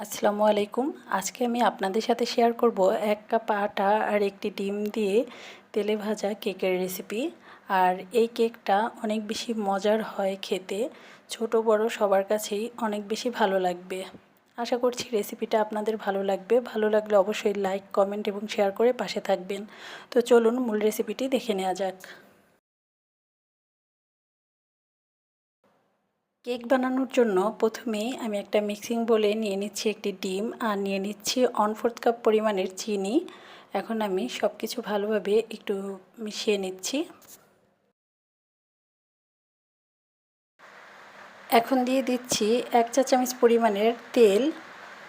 আসসালামু আলাইকুম। আজকে আমি আপনাদের সাথে শেয়ার করব এক কাপ আটা আর একটি ডিম দিয়ে তেলে ভাজা কেকের রেসিপি আর এই কেকটা অনেক বেশি মজার হয় খেতে, ছোট, বড়, সবার কাছেই অনেক বেশি ভালো লাগবে। আশা করছি রেসিপিটা আপনাদের ভালো লাগবে। ভালো লাগলে অবশ্যই লাইক কমেন্ট এবং শেয়ার করে পাশে থাকবেন। তো চলুন মূল রেসিপিটি দেখে নেওয়া যাক। কেক বানানোর জন্য প্রথমেই আমি একটা মিক্সিং বলে নিয়ে নিচ্ছি একটি ডিম আর নিয়ে নিচ্ছি ওয়ান ফোর্থ কাপ পরিমাণের চিনি। এখন আমি সব কিছু ভালোভাবে একটু মিশিয়ে নিচ্ছি। এখন দিয়ে দিচ্ছি এক চা চামচ পরিমাণের তেল।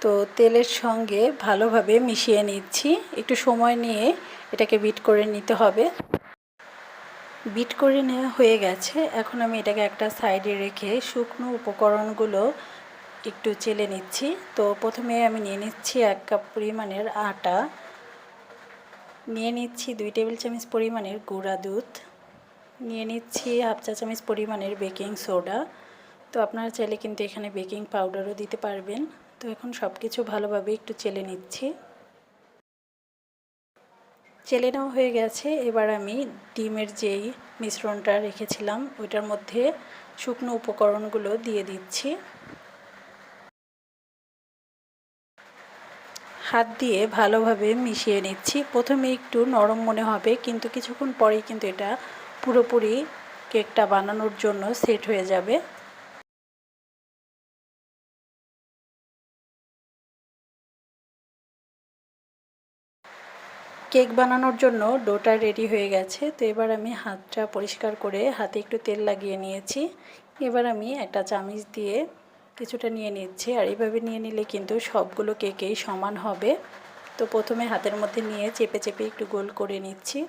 তো তেলের সঙ্গে ভালোভাবে মিশিয়ে নিচ্ছি। একটু সময় নিয়ে এটাকে বিট করে নিতে হবে। বিট করে নেওয়া হয়ে গেছে। এখন আমি এটাকে একটা সাইডে রেখে শুকনো উপকরণগুলো একটু চেলে নিচ্ছি। তো প্রথমে আমি নিয়ে নিচ্ছি এক কাপ পরিমাণের আটা। নিয়ে নিচ্ছি দুই টেবিল চামচ পরিমাণের গুঁড়া দুধ। নিয়ে নিচ্ছি হাফ চা চামচ পরিমাণের বেকিং সোডা। তো আপনারা চাইলে কিন্তু এখানে বেকিং পাউডারও দিতে পারবেন। তো এখন সব কিছু ভালোভাবে একটু চেলে নিচ্ছি। চেলে নেওয়া হয়ে গেছে। এবার আমি ডিমের যেই মিশ্রণটা রেখেছিলাম, ওইটার মধ্যে শুকনো উপকরণগুলো দিয়ে দিচ্ছি। হাত দিয়ে ভালোভাবে মিশিয়ে নিচ্ছি। প্রথমে একটু নরম মনে হবে, কিন্তু কিছুক্ষণ পরেই কিন্তু এটা পুরোপুরি কেকটা বানানোর জন্য সেট হয়ে যাবে। কেক বানানোর জন্য ডোটা রেডি হয়ে গেছে। তো এবার আমি হাতটা পরিষ্কার করে হাতে একটু তেল লাগিয়ে নিয়েছি। এবার আমি একটা চামিচ দিয়ে কিছুটা নিয়ে নিচ্ছি। আর এইভাবে নিয়ে নিলে কিন্তু সবগুলো কেকেই সমান হবে। তো প্রথমে হাতের মধ্যে নিয়ে চেপে চেপে একটু গোল করে নিচ্ছি।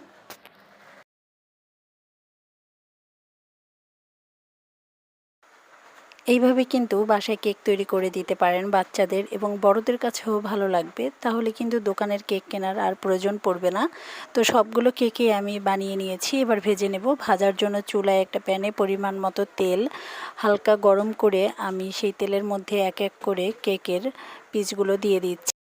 এইভাবে কিন্তু বাসায় কেক তৈরি করে দিতে পারেন বাচ্চাদের এবং বড়দের কাছেও ভালো লাগবে। তাহলে কিন্তু দোকানের কেক কেনার আর প্রয়োজন পড়বে না। তো সবগুলো কেকে আমি বানিয়ে নিয়েছি। এবার ভেজে নেব। ভাজার জন্য চুলায় একটা প্যানে পরিমাণ মতো তেল। হালকা গরম করে আমি সেই তেলের মধ্যে এক এক করে কেকের পিসগুলো দিয়ে দিচ্ছি।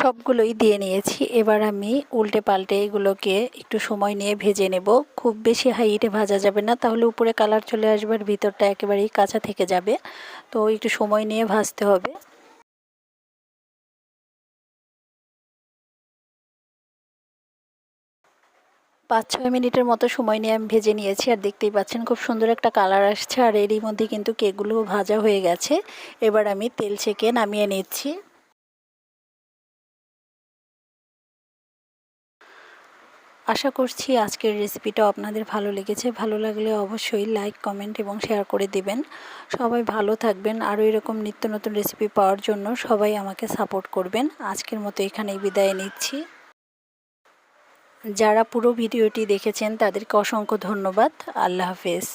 সবগুলোই দিয়ে নিয়েছি। এবার আমি উল্টে পাল্টে এগুলোকে একটু সময় নিয়ে ভেজে নেব। খুব বেশি হাইটে ভাজা যাবে না, তাহলে উপরে কালার চলে আসবে আর ভিতরটা একেবারেই কাঁচা থেকে যাবে। তো একটু সময় নিয়ে ভাজতে হবে। পাঁচ ছয় মিনিটের মতো সময় নিয়ে আমি ভেজে নিয়েছি আর দেখতেই পাচ্ছেন খুব সুন্দর একটা কালার আসছে আর এরই মধ্যে কিন্তু কেকগুলো ভাজা হয়ে গেছে। এবার আমি তেল ছেঁকে নামিয়ে নিচ্ছি। আশা করছি আজকের রেসিপিটা আপনাদের ভালো লেগেছে। ভালো লাগলে অবশ্যই লাইক কমেন্ট এবং শেয়ার করে দিবেন। সবাই ভালো থাকবেন। আরও এরকম নিত্য নতুন রেসিপি পাওয়ার জন্য সবাই আমাকে সাপোর্ট করবেন। আজকের মতো এখানেই বিদায় নিচ্ছি। যারা পুরো ভিডিওটি দেখেছেন তাদেরকে অসংখ্য ধন্যবাদ। আল্লাহ হাফেজ।